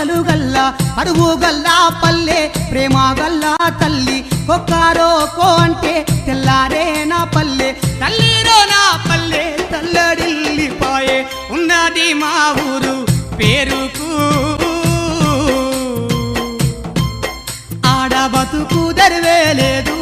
పాడి గల్లా అడుగు గల్లా పల్లె ప్రేమ గల్లా తల్లి. కొక్కారో కో అంటే తెల్లారే నా పల్లె తల్లిరో నా పల్లె తల్లడిల్లిపాయే ఉన్నది మా ఊరు పేరుకు. ఆడ బతుకు దరివేలేదు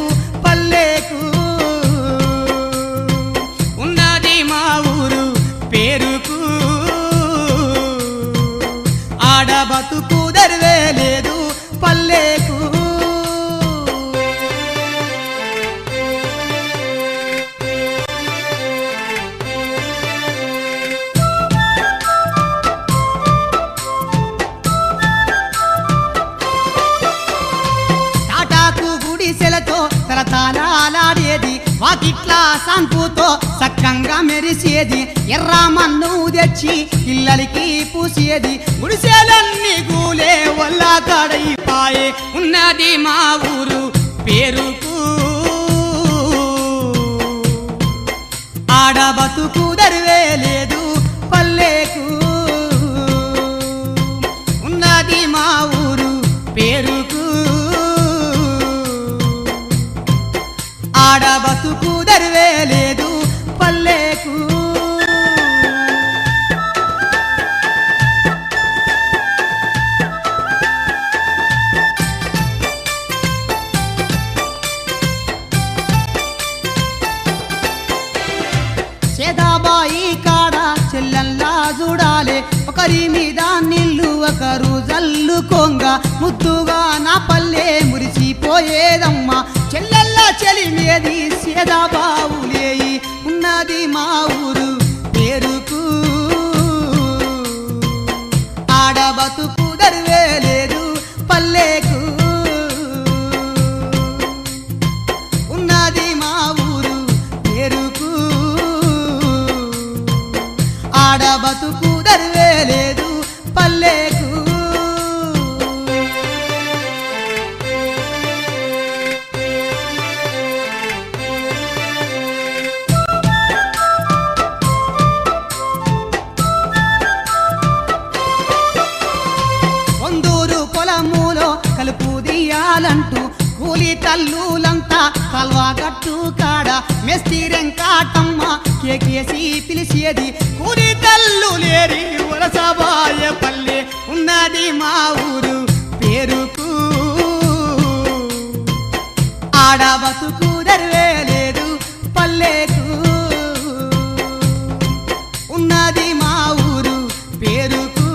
తలతాలాడేది వాకిట్లా సంపుతో సక్కంగా మెరిసేది. ఎర్ర మన్ను తెచ్చి ఇల్లలికి పూసేది. గుడిసెలన్నీ గూలే వల్ల కడైపాయే ఉన్నది మా ఊరు పేరుకు. ఆడ బతుకు దరివే లేదు పల్లెకు. చూడాలే. ఒకరి మీద నిల్లు ఒకరు జల్లుకోంగ ముద్దుగా నా పల్లె మురిసిపోయేదమ్మా. చెల్లెల్లా సేదా బావులేయి ఉన్నది మా ఊరు పేరుకు. ఆడబతుకు ఆడ బతుకు లేదు పల్లెకు. వందూరు పొలములో కలుపు దియాలంటూ కూలి తల్లులంతా కల్వాగట్టు కాడ మెస్తిరెంకాటమ్మ కేకేసి పిలిచేది కూలి తల్లు లేరి వలసబాయ పల్లె ఉన్నది మా ఊరు పేరుకు. ఆడ బతుకు పల్లెకు. ఉన్నది మా ఊరు పేరుకు.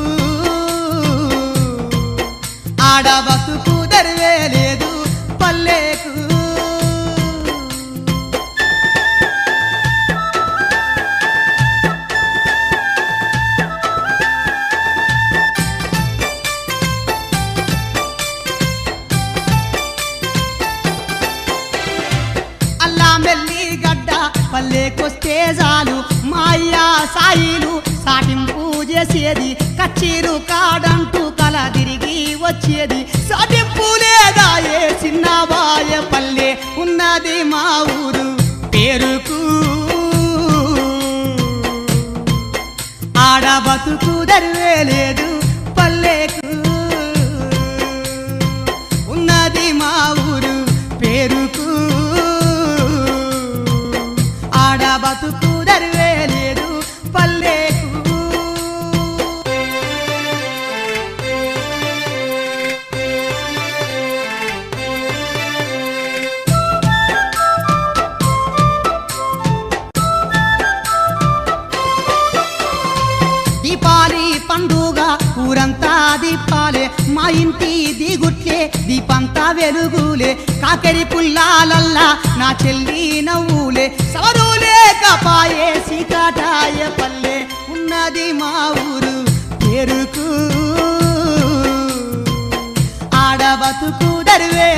ఆడ అల్లా గడ్డ పల్లెకొస్తే చాలు. మాయా సాయిలు సాటింపు చేసేది. కచ్చీరు కాడంటూ కల తిరిగి వచ్చేది. సాటింపు లేదా ఏ చిన్నబాయ పల్లె ఉన్నది మా ఊరు పేరుకు. ఆడ బతుకు దరివేలేదు. దీపాలే మా ఇంటి దిగుట్లే దీపంతా వెలుగులే కాకరి పుల్లాలల్లా నా చెల్లి నవ్వులే. సవరులే కపాయే సీకాటాయ పల్లె ఉన్నది మా ఊరు పేరుకు. ఆడబతుకు దరివే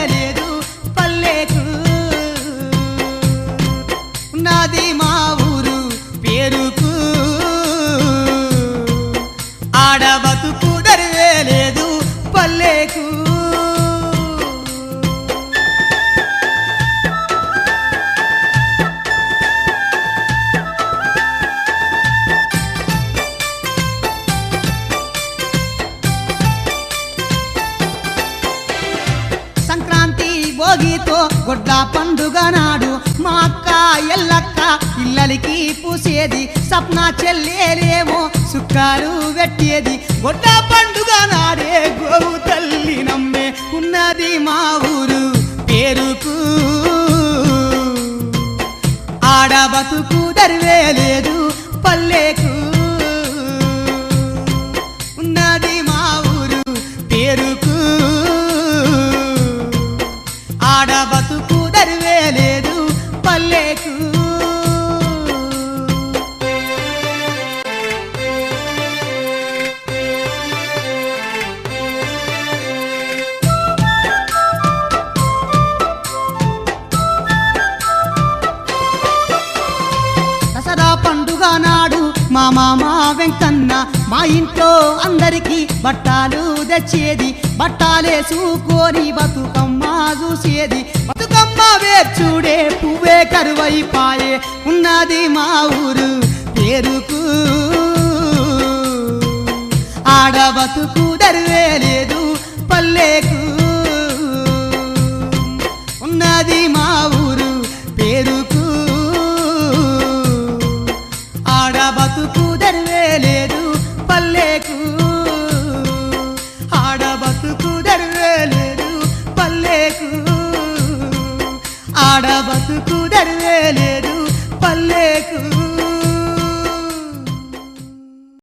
భోగితో గుడ్డ పండుగ నాడు మా అక్క ఎల్లక్క ఇల్లలికి పూసేది సప్న చెల్లేరేమో సుక్కాలు పెట్టేది గుడ్డ పండుగ నాడే గోవు తల్లి నమ్మే ఉన్నది మా ఊరు పేరుకు. ఆడ బతుకు మామా వెంకన్న మా ఇంట్లో అందరికీ బట్టాలు తెచ్చేది. బట్టాలేసుకొని బతుకమ్మ చూసేది. బతుకమ్మ వేర్చుడే పువ్వే కరువైపాయే ఉన్నది మా ఊరు పేరుకు. ఆడ బతుకు దరువే లేదు పల్లెకు. ఉన్నది మా